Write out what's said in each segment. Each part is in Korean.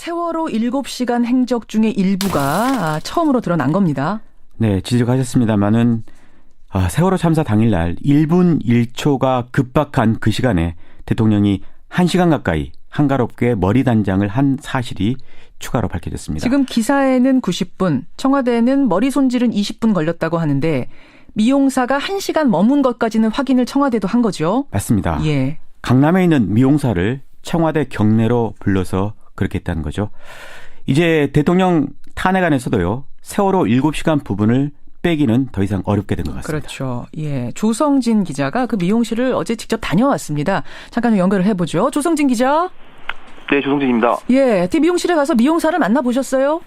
세월호 7시간 행적 중에 일부가 아, 처음으로 드러난 겁니다. 네, 지적하셨습니다마는 아, 세월호 참사 당일날 1분 1초가 급박한 그 시간에 대통령이 1시간 가까이 한가롭게 머리 단장을 한 사실이 추가로 밝혀졌습니다. 지금 기사에는 90분, 청와대에는 머리 손질은 20분 걸렸다고 하는데 미용사가 1시간 머문 것까지는 확인을 청와대도 한 거죠. 맞습니다. 예. 강남에 있는 미용사를 청와대 경내로 불러서 그렇게 했다는 거죠. 이제 대통령 탄핵 안에서도요. 세월호 7시간 부분을 빼기는 더 이상 어렵게 된 것 같습니다. 그렇죠. 예. 조성진 기자가 그 미용실을 어제 직접 다녀왔습니다. 잠깐 좀 연결을 해보죠. 조성진 기자. 네, 조성진입니다. 예. 티 미용실에 가서 미용사를 만나보셨어요?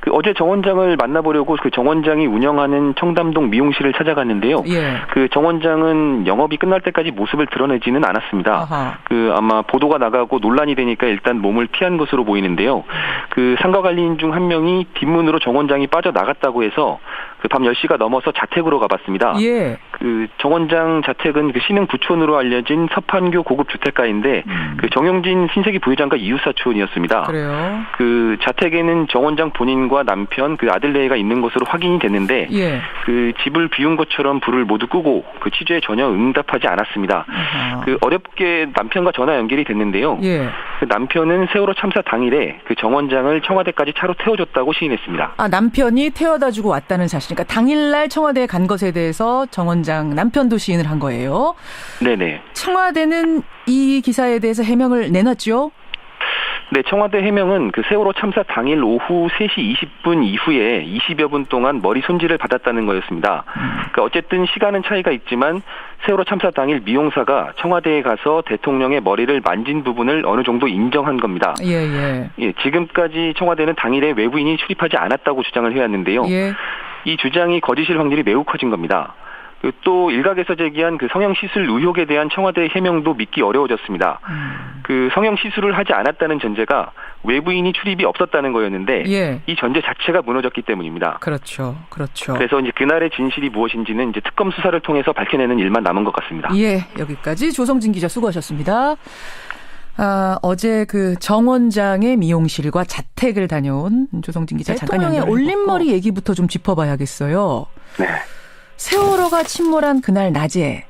그 어제 정 원장을 만나보려고 그 정 원장이 운영하는 청담동 미용실을 찾아갔는데요. 예. 그정 원장은 영업이 끝날 때까지 모습을 드러내지는 않았습니다. 아하. 그 아마 보도가 나가고 논란이 되니까 일단 몸을 피한 것으로 보이는데요. 그 상가 관리인 중 한 명이 뒷문으로 정 원장이 빠져 나갔다고 해서 그 밤 10시가 넘어서 자택으로 가봤습니다. 예. 그 정 원장 자택은 그 시흥 부촌으로 알려진 서판교 고급 주택가인데 그 정용진 신세기 부회장과 이웃 사촌이었습니다. 음. 그래요. 그 자택에는 정 원장 본인과 남편 그 아들 네가 있는 것으로 확인이 됐는데 예. 그 집을 비운 것처럼 불을 모두 끄고 그 취재에 전혀 응답하지 않았습니다. 아하. 그 어렵게 남편과 전화 연결이 됐는데요. 예. 그 남편은 세월호 참사 당일에 그 정 원장을 청와대까지 차로 태워줬다고 시인했습니다. 아, 남편이 태워다 주고 왔다는 사실. 그러니까 당일날 청와대에 간 것에 대해서 정 원장 남편도 시인을 한 거예요. 네네. 청와대는 이 기사에 대해서 해명을 내놨죠? 네, 청와대 해명은 그 세월호 참사 당일 오후 3시 20분 이후에 20여 분 동안 머리 손질을 받았다는 거였습니다. 그러니까 어쨌든 시간은 차이가 있지만 세월호 참사 당일 미용사가 청와대에 가서 대통령의 머리를 만진 부분을 어느 정도 인정한 겁니다. 예, 예. 예, 지금까지 청와대는 당일에 외부인이 출입하지 않았다고 주장을 해왔는데요. 예. 이 주장이 거짓일 확률이 매우 커진 겁니다. 그또 일각에서 제기한 그 성형 시술 의혹에 대한 청와대의 해명도 믿기 어려워졌습니다. 음. 그 성형 시술을 하지 않았다는 전제가 외부인이 출입이 없었다는 거였는데 예. 이 전제 자체가 무너졌기 때문입니다. 그렇죠. 그렇죠. 그래서 이제 그날의 진실이 무엇인지는 이제 특검 수사를 통해서 밝혀내는 일만 남은 것 같습니다. 예, 여기까지 조성진 기자 수고하셨습니다. 아, 어제 그 정 원장의 미용실과 자택을 다녀온 조성진 기자 잠깐 대통령의. 올림머리 얘기부터 좀 짚어봐야겠어요. 네. 세월호가 침몰한 그날 낮에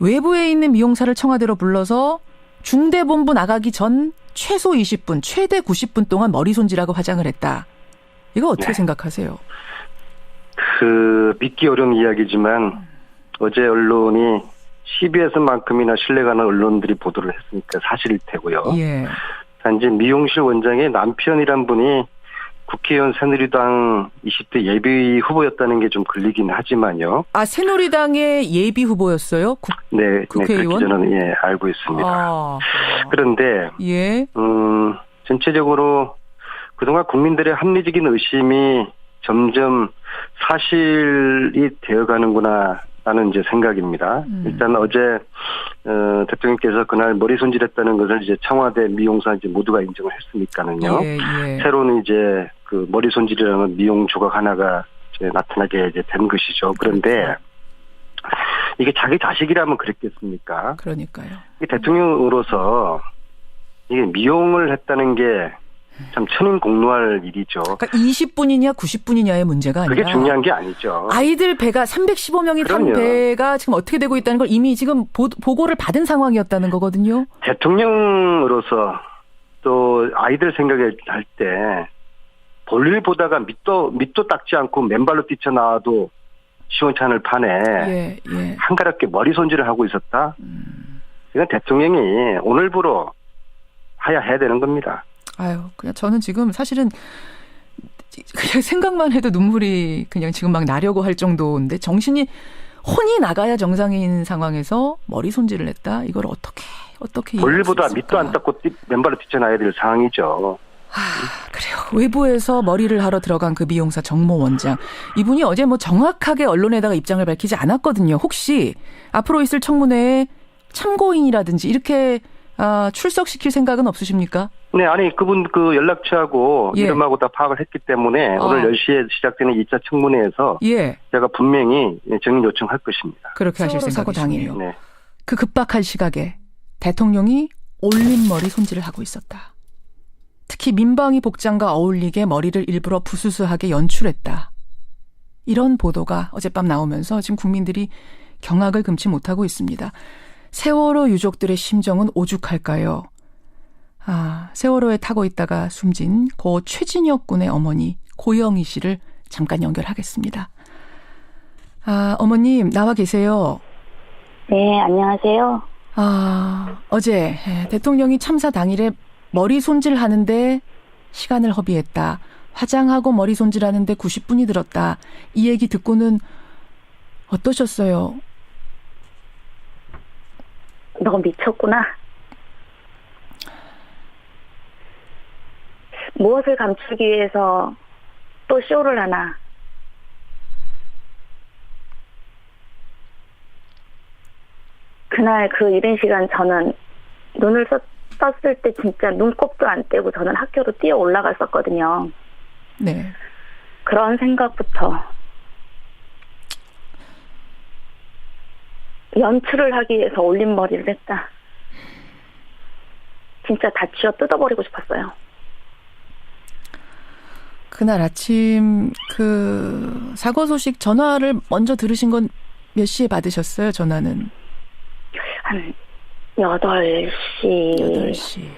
외부에 있는 미용사를 청와대로 불러서 중대본부 나가기 전 최소 20분, 최대 90분 동안 머리 손질하고 화장을 했다. 이거 어떻게 네. 생각하세요? 그 믿기 어려운 이야기지만 어제 언론이 CBS만큼이나 신뢰가는 언론들이 보도를 했으니까 사실일 테고요. 예. 단지 미용실 원장의 남편이란 분이 국회의원 새누리당 20대 예비 후보였다는 게 좀 걸리긴 하지만요. 아, 새누리당의 예비 후보였어요? 국, 네, 네 국회의원? 그렇게 저는 예 알고 있습니다. 아, 그런데 예. 음 전체적으로 그동안 국민들의 합리적인 의심이 점점 사실이 되어가는구나. 라는 이제 생각입니다. 음. 일단 어제 어, 대통령께서 그날 머리 손질했다는 것을 이제 청와대 미용사 이제 모두가 인정을 했으니까는요. 예, 예. 새로운 이제 그 머리 손질이라는 미용 조각 하나가 이제 나타나게 이제 된 것이죠. 그런데 그렇죠. 이게 자기 자식이라면 그랬겠습니까? 그러니까요. 이 대통령으로서 이게 미용을 했다는 게 참 천인 공노할 일이죠. 그러니까 20분이냐 90분이냐의 문제가 아니라 그게 중요한 게 아니죠. 아이들 배가 315명이 탄. 배가 지금 어떻게 되고 있다는 걸 이미 지금 보, 보고를 받은 상황이었다는 거거든요. 대통령으로서 또 아이들 생각을 할 때 볼일 보다가 밑도 밑도 닦지 않고 맨발로 뛰쳐나와도 시원찮을 판에 예, 예. 한가롭게 머리 손질을 하고 있었다. 이건 대통령이 오늘부로 하야 해야 되는 겁니다. 아유, 그냥 저는 지금 사실은 그냥 생각만 해도 눈물이 그냥 지금 막 나려고 할 정도인데 정신이 혼이 나가야 정상인 상황에서 머리 손질을 했다. 이걸 어떻게 어떻게 수 밑도 안? 닦고 뛰- 맨발로 뛰쳐나야 될 상황이죠. 아, 그래요. 외부에서 머리를 하러 들어간 그 미용사 정모 원장. 이분이 어제 뭐 정확하게 언론에다가 입장을 밝히지 않았거든요. 혹시 앞으로 있을 청문회에 참고인이라든지 이렇게 아, 출석시킬 생각은 없으십니까? 네, 아니 그분 그 연락처하고 예. 이름하고 다 파악을 했기 때문에 어. 오늘 10시에 시작되는 2차 청문회에서 예. 제가 분명히 증인 요청할 것입니다. 그렇게 하실 사고 생각이시군요. 네. 그 급박한 시각에 대통령이 올림머리 손질을 하고 있었다. 특히 민방위 복장과 어울리게 머리를 일부러 부스스하게 연출했다. 이런 보도가 어젯밤 나오면서 지금 국민들이 경악을 금치 못하고 있습니다. 세월호 유족들의 심정은 오죽할까요? 아, 세월호에 타고 있다가 숨진 고 최진혁 군의 어머니 고영희 씨를 잠깐 연결하겠습니다. 아, 어머님 나와 계세요. 네, 안녕하세요. 아, 어제 예, 대통령이 참사 당일에 머리 손질하는데 시간을 허비했다. 화장하고 머리 손질하는데 90분이 들었다. 이 얘기 듣고는 어떠셨어요? 너 미쳤구나. 무엇을 감추기 위해서 또 쇼를 하나. 그날 그 이른 시간 저는 눈을 썼, 떴을 때 진짜 눈곱도 안 떼고 저는 학교로 뛰어 올라갔었거든요. 네. 그런 생각부터 연출을 하기 위해서 올림머리를 했다. 진짜 다 쥐어 뜯어버리고 싶었어요. 그날 아침 그 사고 소식 전화를 먼저 들으신 건 몇 시에 받으셨어요? 전화는 한 8시, 8시.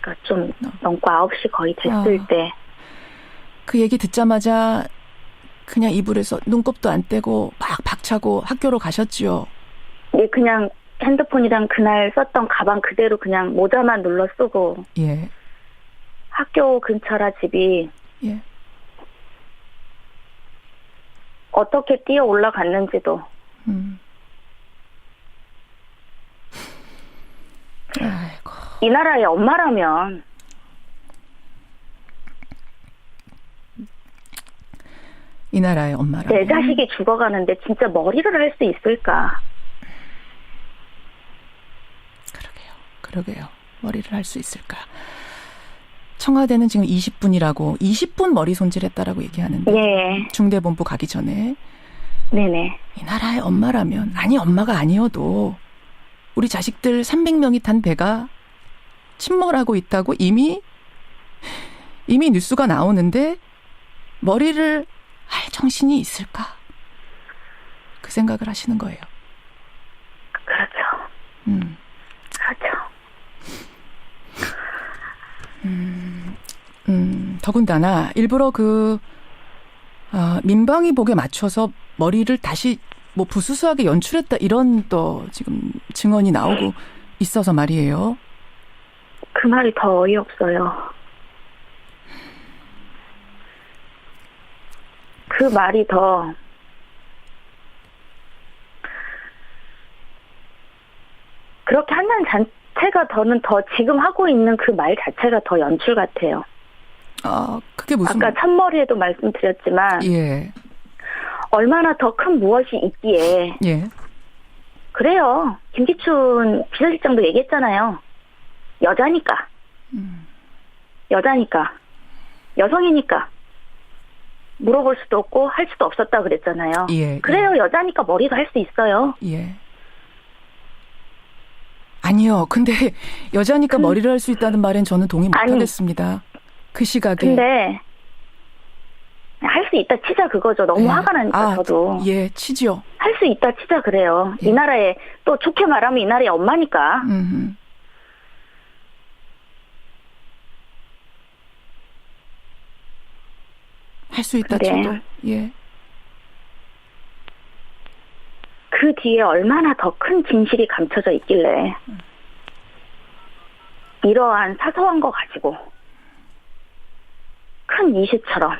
그러니까 좀 넘고 9시 거의 됐을 아. 때그 얘기 듣자마자 그냥 이불에서 눈곱도 안 떼고 막 박차고 학교로 가셨지요. 예, 그냥 핸드폰이랑 그날 썼던 가방 그대로 그냥 모자만 눌러 쓰고 예. 학교 근처라 집이 예. 어떻게 뛰어 올라갔는지도 음. 아이고. 이 나라의 엄마라면 이 나라의 엄마라. 내 자식이 죽어가는데 진짜 머리를 할 수 있을까? 그러게요. 머리를 할 수 있을까? 청와대는 지금 20분이라고 20분 머리 손질했다라고 얘기하는데 예, 중대본부 가기 전에 네네. 이 나라의 엄마라면 아니 엄마가 아니어도 우리 자식들 300명이 탄 배가 침몰하고 있다고 이미 이미 뉴스가 나오는데 머리를 할 정신이 있을까? 그 생각을 하시는 거예요. 그렇죠. 음. 그렇죠. 음, 더군다나 일부러 그 아, 민방위 복에 맞춰서 머리를 다시 뭐 부수수하게 연출했다 이런 또 지금 증언이 나오고 있어서 말이에요. 그 말이 더 어이없어요. 그 말이 더 그렇게 한다는 자체가 더는 더 지금 하고 있는 그 말 자체가 더 연출 같아요. 아, 그게 무슨 아까 첫머리에도 말씀드렸지만 예. 얼마나 더 큰 무엇이 있기에 예. 그래요. 김기춘 비서실장도 얘기했잖아요. 여자니까. 음. 여자니까. 여성이니까. 물어볼 수도 없고 할 수도 없었다 그랬잖아요. 예. 그래요. 여자니까 머리도 할 수 있어요. 예. 아니요. 근데 여자니까 머리를 할 수 있다는 말엔 저는 동의 못 아니. 하겠습니다. 그 시각에 근데 할 수 있다 치자 그거죠. 너무 예. 화가 나니까 아, 저도. 예, 치죠. 할수 있다 치자 그래요. 예. 이 나라에 또 좋게 말하면 이 나라의 엄마니까. 음. 할수 있다 근데 쳐도 예. 그 뒤에 얼마나 더 큰 진실이 감춰져 있길래 이러한 사소한 거 가지고 큰 이슈처럼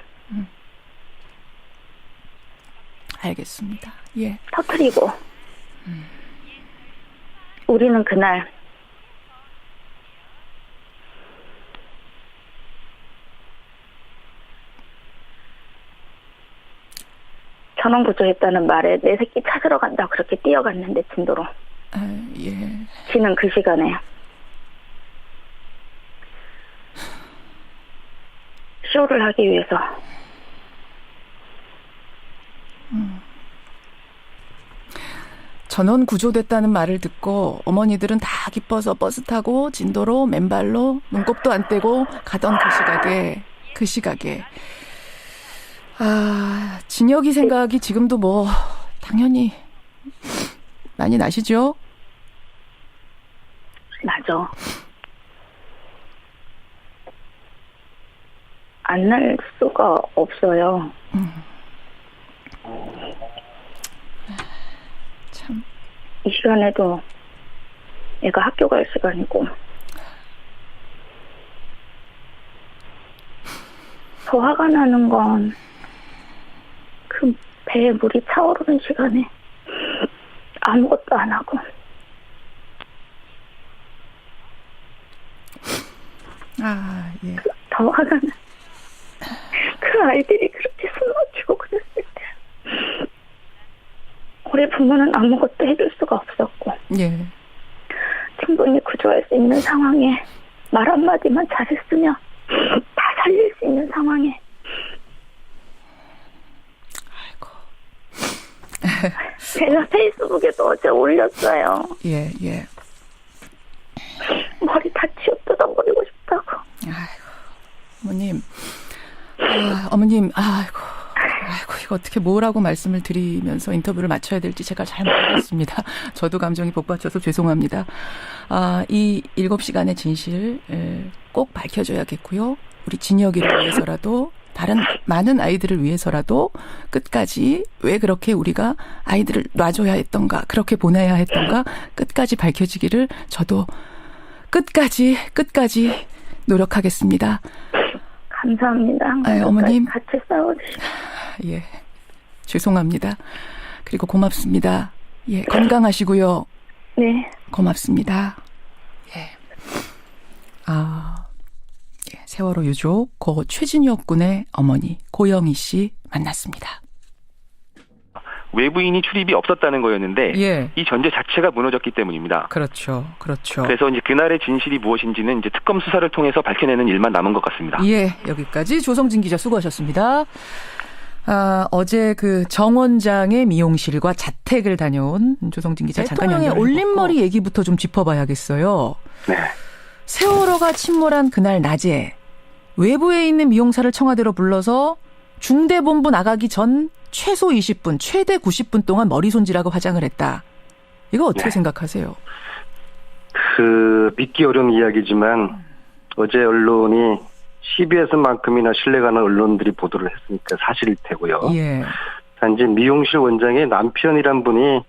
알겠습니다. 예. 터트리고 우리는 그날 전원 구조했다는 말에 내 새끼 찾으러 간다 그렇게 뛰어갔는데 진도로. 아, 예. 지는 그 시간에. 쇼를 하기 위해서. 전원 구조됐다는 말을 듣고 어머니들은 다 기뻐서 버스 타고 진도로 맨발로 눈곱도 안 떼고 가던 그 시각에 그 시각에 아 진혁이 생각이 지금도 뭐 당연히 많이 나시죠? 맞아. 안날 수가 없어요. 참이 시간에도 애가 학교 갈 시간이고 더 화가 나는 건그 배에 물이 차오르는 시간에 아무것도 안 하고 아, 예. 더 화가 나. 그 아이들이 그렇게 숨 막히고 그랬을 때 우리 부모는 아무것도 해줄 수가 없었고 예. 충분히 구조할 수 있는 상황에 말 한마디만 잘했으면 다 살릴 수 있는 상황에 제가 페이스북에도 어제 올렸어요. 예, 예. 머리 다 치워 뜯어버리고 싶다고. 어머님. 아, 어머님, 아이고. 아이고, 이거 어떻게 뭐라고 말씀을 드리면서 인터뷰를 마쳐야 될지 제가 잘 모르겠습니다. 저도 감정이 복받쳐서 죄송합니다. 아, 이 일곱 시간의 진실, 에, 꼭 밝혀줘야겠고요. 우리 진혁이를 위해서라도, 다른 많은 아이들을 위해서라도 끝까지 왜 그렇게 우리가 아이들을 놔줘야 했던가, 그렇게 보내야 했던가, 끝까지 밝혀지기를 저도 끝까지, 끝까지 노력하겠습니다. 감사합니다. 아유, 어머님. 같이 싸워주시고. 예. 죄송합니다. 그리고 고맙습니다. 예, 건강하시고요. 네. 고맙습니다. 예. 아, 예, 세월호 유족 고 최진혁 군의 어머니 고영희 씨 만났습니다. 외부인이 출입이 없었다는 거였는데 예. 이 전제 자체가 무너졌기 때문입니다. 그렇죠. 그렇죠. 그래서 이제 그날의 진실이 무엇인지는 이제 특검 수사를 통해서 밝혀내는 일만 남은 것 같습니다. 예, 여기까지 조성진 기자 수고하셨습니다. 아, 어제 그 정원장의 미용실과 자택을 다녀온 조성진 기자 잠깐 네, 연결 뭐 올림머리 얘기부터 좀 짚어봐야겠어요. 네. 세월호가 침몰한 그날 낮에 외부에 있는 미용사를 청와대로 불러서 중대본부 나가기 전 최소 20분, 최대 90분 동안 머리 손질하고 화장을 했다. 이거 어떻게 네. 생각하세요? 그 믿기 어려운 이야기지만 어제 언론이 CBS만큼이나 신뢰가는 언론들이 보도를 했으니까 사실일 테고요. 예. 단지 미용실 원장의 남편이란 분이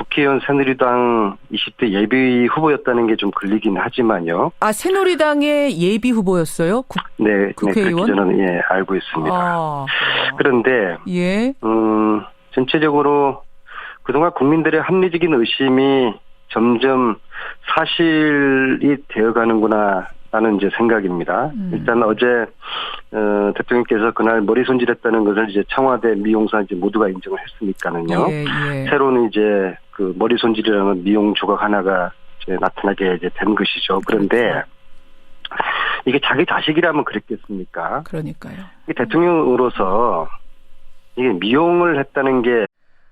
국회의원 새누리당 20대 예비 후보였다는 게 좀 걸리긴 하지만요. 아, 새누리당의 예비 후보였어요? 국, 네, 네 국회의원? 그렇게 저는 예 알고 있습니다. 아, 그런데 예. 음, 전체적으로 그동안 국민들의 합리적인 의심이 점점 사실이 되어가는구나. 라는 이제 생각입니다. 음. 일단 어제 어, 대통령께서 그날 머리 손질했다는 것을 이제 청와대 미용사 이제 모두가 인정을 했으니까는요. 예, 예. 새로운 이제 그 머리 손질이라는 미용 조각 하나가 이제 나타나게 이제 된 것이죠. 그런데 그렇죠. 이게 자기 자식이라면 그랬겠습니까? 그러니까요. 이 대통령으로서 이게 미용을 했다는 게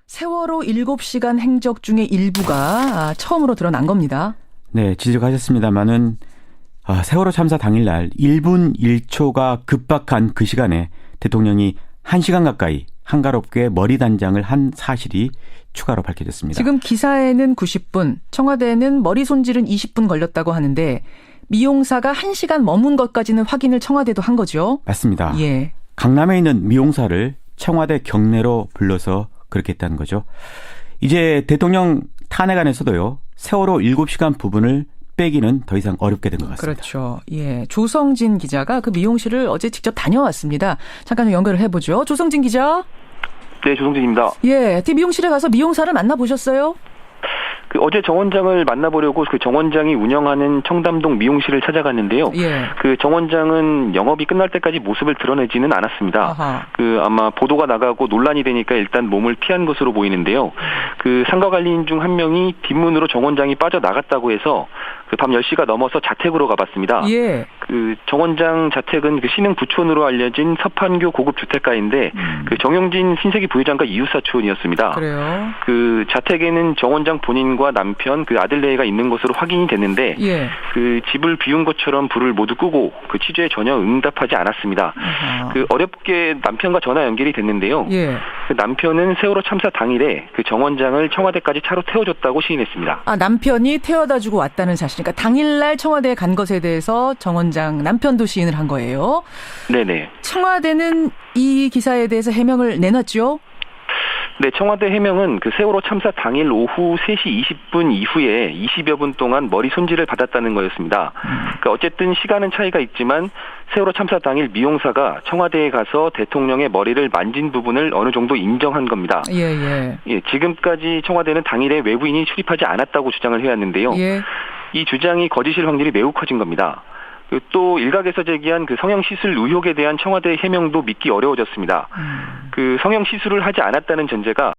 세월호 7시간 행적 중의 일부가 아, 처음으로 드러난 겁니다. 네, 지적하셨습니다만은 아, 세월호 참사 당일날 1분 1초가 급박한 그 시간에 대통령이 1시간 가까이 한가롭게 머리 단장을 한 사실이 추가로 밝혀졌습니다. 지금 기사에는 90분, 청와대에는 머리 손질은 20분 걸렸다고 하는데 미용사가 1시간 머문 것까지는 확인을 청와대도 한 거죠. 맞습니다. 예. 강남에 있는 미용사를 청와대 경내로 불러서 그렇게 했다는 거죠. 이제 대통령 탄핵 안에서도요. 세월호 7시간 부분을 빼기는 더 이상 어렵게 된 것 같습니다. 그렇죠. 예. 조성진 기자가 그 미용실을 어제 직접 다녀왔습니다. 잠깐 좀 연결을 해보죠. 조성진 기자. 네, 조성진입니다. 예. 티 미용실에 가서 미용사를 만나보셨어요? 그 어제 정 원장을 만나보려고 그 정 원장이 운영하는 청담동 미용실을 찾아갔는데요. 예. 그정 원장은 영업이 끝날 때까지 모습을 드러내지는 않았습니다. 아하. 그 아마 보도가 나가고 논란이 되니까 일단 몸을 피한 것으로 보이는데요. 그 상가 관리인 중 한 명이 뒷문으로 정 원장이 빠져 나갔다고 해서 그그밤 10시가 넘어서 자택으로 가봤습니다. 예. 그정 원장 자택은 그 신흥 부촌으로 알려진 서판교 고급 주택가인데 음. 그 정용진 신세기 부회장과 이웃 사촌이었습니다. 그래요. 그 자택에는 정 원장 본인과 남편 그 아들 내외가 있는 것으로 확인이 됐는데 예. 그 집을 비운 것처럼 불을 모두 끄고 그 취재에 전혀 응답하지 않았습니다. 아하. 그 어렵게 남편과 전화 연결이 됐는데요. 예. 그 남편은 세월호 참사 당일에 그 정 원장을 청와대까지 차로 태워줬다고 시인했습니다. 아, 남편이 태워다 주고 왔다는 사실. 그러니까 당일날 청와대에 간 것에 대해서 정 원장 남편도 시인을 한 거예요. 네네. 청와대는 이 기사에 대해서 해명을 내놨죠? 네, 청와대 해명은 그 세월호 참사 당일 오후 3시 20분 이후에 20여 분 동안 머리 손질을 받았다는 거였습니다. 그러니까 어쨌든 시간은 차이가 있지만 세월호 참사 당일 미용사가 청와대에 가서 대통령의 머리를 만진 부분을 어느 정도 인정한 겁니다. 예, 예. 예, 지금까지 청와대는 당일에 외부인이 출입하지 않았다고 주장을 해왔는데요. 예. 이 주장이 거짓일 확률이 매우 커진 겁니다. 그또 일각에서 제기한 그 성형 시술 의혹에 대한 청와대 해명도 믿기 어려워졌습니다. 음. 그 성형 시술을 하지 않았다는 전제가